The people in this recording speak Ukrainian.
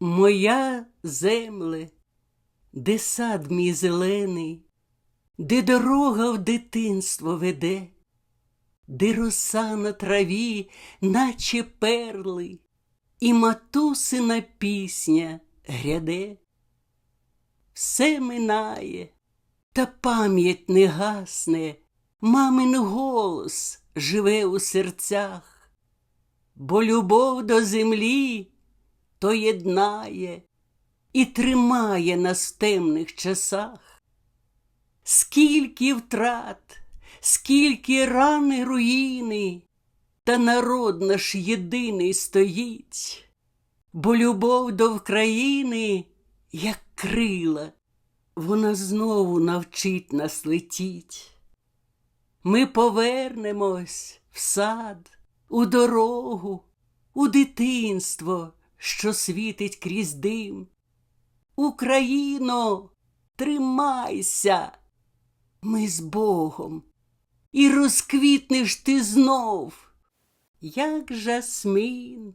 Моя земле, де сад мій зелений, де дорога в дитинство веде, де роса на траві, наче перли, і матусина пісня гряде. Все минає, та пам'ять не гасне, мамин голос живе у серцях, бо любов до землі то єднає і тримає нас в темних часах. Скільки втрат, скільки рани руїни, та народ наш єдиний стоїть, бо любов до України, як крила, вона знову навчить нас летіть. Ми повернемось в сад, у дорогу, у дитинство, що світить крізь дим. Україно, тримайся, ми з Богом, і розквітнеш ти знов, як жасмин